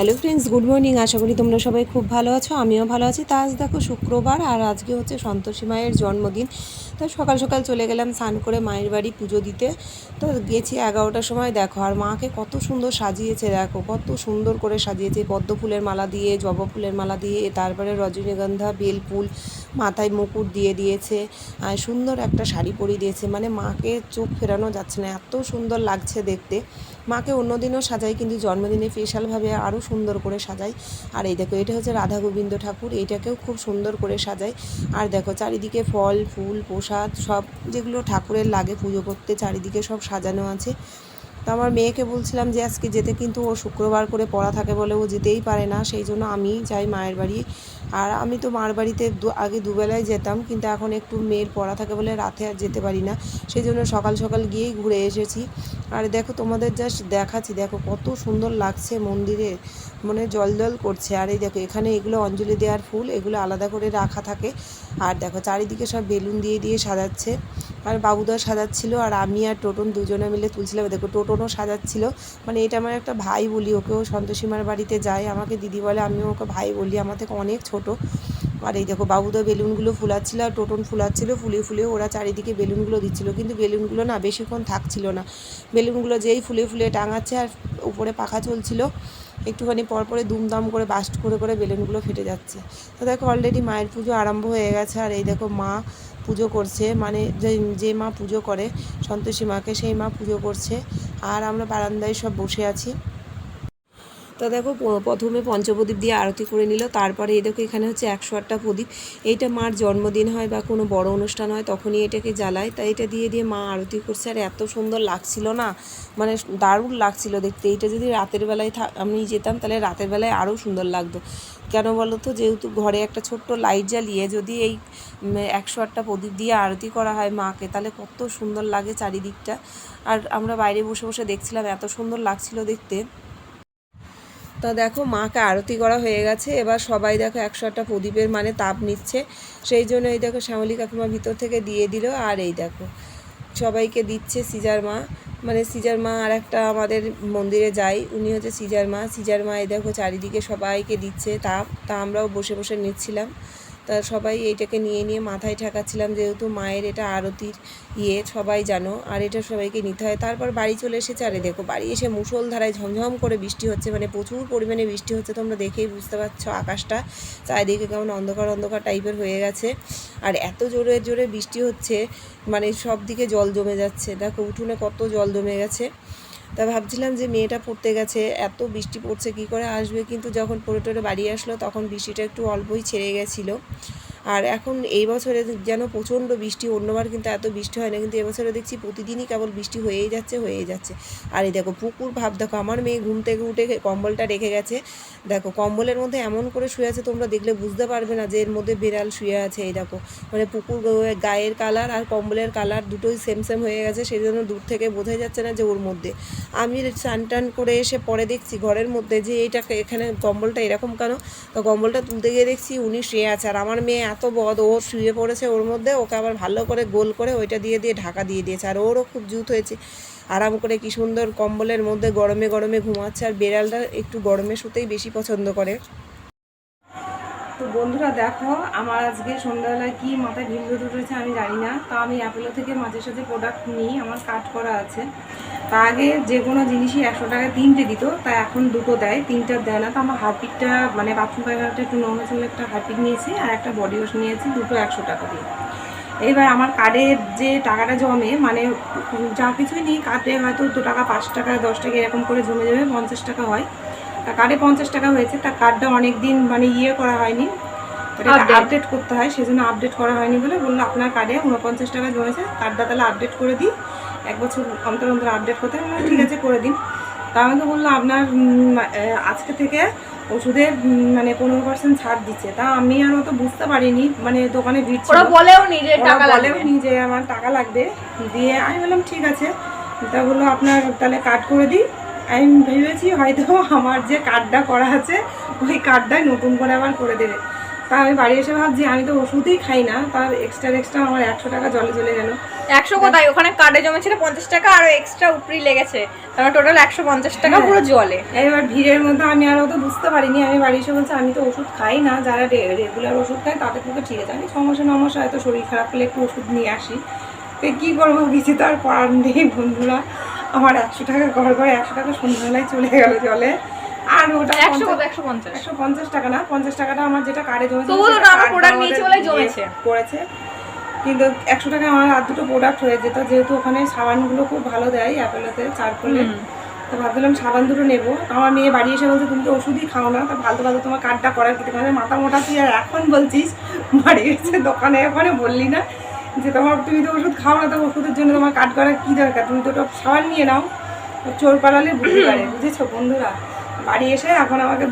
Hello friends good morning আশা করি তোমরা সবাই খুব ভালো আছো, আমিও ভালো আছি। তা আজ দেখো শুক্রবার, আর আজকে হচ্ছে সন্তোষী মায়ের জন্মদিন। তো সকাল সকাল চলে গেলাম স্নান করে মায়ের বাড়ি পুজো দিতে। তো গেছি এগারোটার সময়, দেখো, আর মাকে কত সুন্দর সাজিয়েছে, দেখো, কত সুন্দর করে সাজিয়েছে। পদ্ম ফুলের মালা দিয়ে, জবা ফুলের মালা দিয়ে, তারপরে রজনীগন্ধা, বেল ফুল, মাথায় মুকুট দিয়ে দিয়েছে, আর সুন্দর একটা শাড়ি পরিয়ে দিয়েছে। মানে মাকে চোখ ফেরানো যাচ্ছে না, এত সুন্দর লাগছে দেখতে। মাকে অন্যদিনও সাজাই, কিন্তু জন্মদিনে স্পেশালভাবে আরও সুন্দর করে সাজাই। আর এই দেখো, এটা হচ্ছে রাধা গোবিন্দ ঠাকুর, এইটাকেও খুব সুন্দর করে সাজাই। আর দেখো, চারিদিকে ফল, ফুল প্রসাদ সব যেগুলো ঠাকুরের লাগে পুজো করতে চারিদিকে সব সাজানো আছে। আমার মেয়েকে বলছিলাম যে আজকে যেতে কিন্তু ও শুক্রবার করে পড়া থাকে বলে ও যেতেই পারে না, সেই জন্য আমি যাই মায়ের বাড়ি। আর আমি তো মার বাড়িতে আগে দুবেলায় যেতাম, কিন্তু এখন একটু মেয়ের পড়া থাকে বলে রাতে আর যেতে পারি না, সেই জন্য সকাল সকাল গিয়েই ঘুরে এসেছি। আর দেখো তোমাদের জাস্ট দেখাচ্ছি, দেখো কত সুন্দর লাগছে মন্দিরে মানে জল জল করছে। আর এই দেখো এখানে এগুলো অঞ্জলি দেওয়ার ফুল, এগুলো আলাদা করে রাখা থাকে। আর দেখো চারিদিকে সব বেলুন দিয়ে দিয়ে সাজাচ্ছে। আর বাবুদা সাজাচ্ছিল আর আমি আর টোটন দুজনে মিলে তুলছিলাম। দেখো, টোটনও সাজাচ্ছিল। মানে এটা আমার একটা ভাই বলি, ওকেও সন্তোষীমার বাড়িতে যায়। আমাকে দিদি বলে, আমিও ওকে ভাই বলি, আমার থেকে অনেক ছোট। আর এই দেখো, বাবুদা বেলুনগুলো ফুলাচ্ছিল আর টোটন ফুলাচ্ছিল, ফুলিয়ে ফুলিয়ে ওরা চারিদিকে বেলুনগুলো দিচ্ছিল। কিন্তু বেলুনগুলো না বেশিক্ষণ থাকছিল না। বেলুনগুলো যেই ফুলে ফুলে টাঙাচ্ছে আর উপরে পাখা চলছিল, একটুখানি পর পরে দুমদাম করে বাস্ট করে করে বেলুনগুলো ফেটে যাচ্ছে। তো দেখো অলরেডি মায়ের পুজো আরম্ভ হয়ে গেছে। আর এই দেখো, মা পুজো করছে মানে যে মা পুজো করে, সন্তোষী মাকে সেই মা পুজো করছে। আর আমরা বারান্দায় সব বসে আছি। তো দেখো প্রথমে পঞ্চপ্রদীপ দিয়ে আরতি করে নিল, তারপরে এই দেখো এখানে হচ্ছে একশো আটটা প্রদীপ। এইটা মার জন্মদিন হয় বা কোনো বড় অনুষ্ঠান হয়, তখনই এটাকে জ্বালায়। তাই এটা দিয়ে দিয়ে মা আরতি করছে, আর এত সুন্দর লাগছিল না মানে দারুণ লাগছিল দেখতে। এইটা যদি রাতের বেলায় আমি যেতাম, তাহলে রাতের বেলায় আরও সুন্দর লাগতো। কেন বলো তো, যেহেতু ঘরে একটা ছোট্ট লাইট জ্বালিয়ে যদি এই একশো আটটা প্রদীপ দিয়ে আরতি করা হয় মাকে, তাহলে কত সুন্দর লাগে চারিদিকটা। আর আমরা বাইরে বসে বসে দেখছিলাম, এত সুন্দর লাগছিল দেখতে। তা দেখো, মাকে আরতি করা হয়ে গেছে। এবার সবাই দেখো, একশো একটা প্রদীপের মানে তাপ নিচ্ছে। সেই জন্য এই দেখো, শ্যামলী কাকিমা ভিতর থেকে দিয়ে দিল। আর এই দেখো, সবাইকে দিচ্ছে সিজার মা। মানে সিজার মা আর একটা আমাদের মন্দিরে যাই, উনি হচ্ছে সিজার মা। সিজার মা এই দেখো, চারিদিকে সবাইকে দিচ্ছে তাপ। তা আমরাও বসে বসে নিচ্ছিলাম। তা সবাই এইটাকে নিয়ে নিয়ে মাথায় ঠেকাচ্ছিলাম যেহেতু মায়ের এটা আরতির ইয়ে সবাই জানো। আর এটা সবাইকে নিতে হয়। তারপর বাড়ি চলে এসেছে। আরে দেখো, বাড়ি এসে মুষলধারায় ঝমঝম করে বৃষ্টি হচ্ছে। মানে প্রচুর পরিমাণে বৃষ্টি হচ্ছে তোমরা দেখেই বুঝতে পারছ আকাশটা। চারিদিকে কেমন অন্ধকার অন্ধকার টাইপের হয়ে গেছে। আর এত জোরে জোরে বৃষ্টি হচ্ছে। মানে সব দিকে জল জমে যাচ্ছে। দেখো, উঠোনে কত জল জমে গেছে। তা ভাবছিলাম যে মেয়েটা পড়তে গেছে, এত বৃষ্টি পড়ছে, কি করে আসবে? কিন্তু যখন পড়ে টরে বাড়ি আসলো, তখন বৃষ্টিটা একটু অল্পই ছেড়ে গেছিল। আর এখন এই বছরে যেন প্রচণ্ড বৃষ্টি, অন্যবার কিন্তু এত বৃষ্টি হয় না, কিন্তু এবছরে দেখছি প্রতিদিনই কেবল বৃষ্টি হয়েই যাচ্ছে হয়েই যাচ্ছে। আর এই দেখো, পুকুর ভাব, দেখো, আমার মেয়ে ঘুম থেকে উঠে কম্বলটা রেখে গেছে। দেখো, কম্বলের মধ্যে এমন করে শুয়ে আছে, তোমরা দেখলে বুঝতে পারবে না যে এর মধ্যে বিড়াল শুয়ে আছে, এই দেখো। মানে পুকুর গায়ের কালার আর কম্বলের কালার দুটোই সেম সেম হয়ে গেছে, সেই জন্য দূর থেকে বোঝাই যাচ্ছে না যে ওর মধ্যে। আমি স্নান টান করে এসে পরে দেখছি ঘরের মধ্যে যে এইটা এখানে কম্বলটা এরকম কেন? তো কম্বলটা তুলতে গিয়ে দেখছি উনি শুয়ে আছে। আর আমার মেয়ে এত বদ, ও শুয়ে পড়েছে ওর মধ্যে, ওকে আবার ভালো করে গোল করে ওইটা দিয়ে দিয়ে ঢাকা দিয়ে দিয়েছে। আর ওরও খুব জুত হয়েছে। আরাম করে কি সুন্দর কম্বলের মধ্যে গরমে গরমে ঘুমাচ্ছে, আর বেড়ালটা একটু গরমে শুতেই বেশি পছন্দ করে। তো বন্ধুরা দেখো, আমার আজকে সন্ধ্যাবেলায় কি মাথায় ভিড় উঠেছে আমি জানি না। তা আমি অ্যাপেলো থেকে মাঝে সাঝে প্রোডাক্ট নিই আমার কাট করা আছে। তা আগে যে কোনো জিনিসই একশো টাকায় তিনটে দিত, তা এখন দুটো দেয়, তিনটা দেয় না। তো আমার হারপিকটা মানে বাথরুম পায়খানাটা একটু নর্মাল চলে একটা হারপিক নিয়েছি আর একটা বডি ওয়াশ নিয়েছি, দুটো একশো টাকা দিয়ে। এবার আমার কার্ডের যে টাকাটা জমে মানে যা কিছুই নিই, কার্ডে হয়তো দু টাকা, পাঁচ টাকা, দশ টাকা এরকম করে জমে জমে পঞ্চাশ টাকা হয়। তা কার্ডে পঞ্চাশ টাকা হয়েছে। তা কার্ডটা অনেক দিন মানে ইয়ে করা হয়নি. আপডেট করতে হয় সেজন্য আপডেট করা হয়নি বলে বলল আপনার কার্ডে উনপঞ্চাশ টাকা জমেছে কার্ডটা তাহলে আপডেট করে দিই। এক বছর অন্তর অন্তর আপডেট করতে হয়। ঠিক আছে করে দিন। তা আমাকে বলল আপনার আজকে থেকে ওষুধের মানে পনেরো পার্সেন্ট ছাড় দিচ্ছে। তা আমি আর অত বুঝতে পারিনি মানে দোকানে ভিড় ওরা বলেও নি যে টাকা বলেও নি যে আমার টাকা লাগবে। দিয়ে আমি বললাম ঠিক আছে। তা বলল আপনার তাহলে কার্ড করে দিই। আমি ভেবেছি হয়তো আমার যে কার্ডটা করা আছে ওই কার্ডটাই নতুন করে আবার করে দেবে। তা আমি বাড়ি এসে ভাবছি আমি তো ওষুধই খাই না তার এক্সট্রা এক্সট্রা আমার একশো টাকা জলে চলে গেল। একশো কোথায়? ওখানে কার্ডে জমেছিল পঞ্চাশ টাকা আর এক্সট্রা উপরি লেগেছে। তারপর টোটাল একশো পঞ্চাশ টাকা হ্যাঁ। পুরো জলে। এবার ভিড়ের মধ্যে আমি আর অত বুঝতে পারিনি আমি বাড়ি এসে বলছি আমি তো ওষুধ খাই না যারা রেগুলার ওষুধ খায় তাদের পক্ষে ঠিক আছে। আমি সমস্যা নমস্যা হয়তো শরীর খারাপ হলে একটু ওষুধ নিয়ে আসি। তো কী করব কিছু তো আর করার নেই বন্ধুরা। আমার একশো টাকা ঘর ঘরে একশো টাকা সন্ধ্যাবেলায় চলে গেল জলে। আর ওটা একশো পঞ্চাশ- একশো পঞ্চাশ। টাকা না পঞ্চাশ টাকাটা আমার যেটা জমেছে কিন্তু একশো টাকা আমার আর দুটো প্রোডাক্ট হয়ে যেত যেহেতু ওখানে সাবানগুলো খুব ভালো দেয় অ্যাপেলোতে চারকোলে। তো ভাবছিলাম সাবান দুটো নেব। আমার মেয়ে বাড়ি এসে বলছে তুমি তো ওষুধই খাও না তা ফালতু ফালতু তোমার কার্ডটা করার কি? মাথা মোটা তুই আর এখন বলছিস? বাড়ি এসে দোকানে ওখানে বললি না। যে তোমার তুমি তো ওষুধ খাও না, তো ওষুধের জন্য তোমার কাঠ করার কী দরকার? তুমি তো ওটা সাবান নিয়ে নাও। চোর পালালে বুঝতে পারে বুঝেছ বন্ধুরা? বাড়ি এসে এখন আমাকে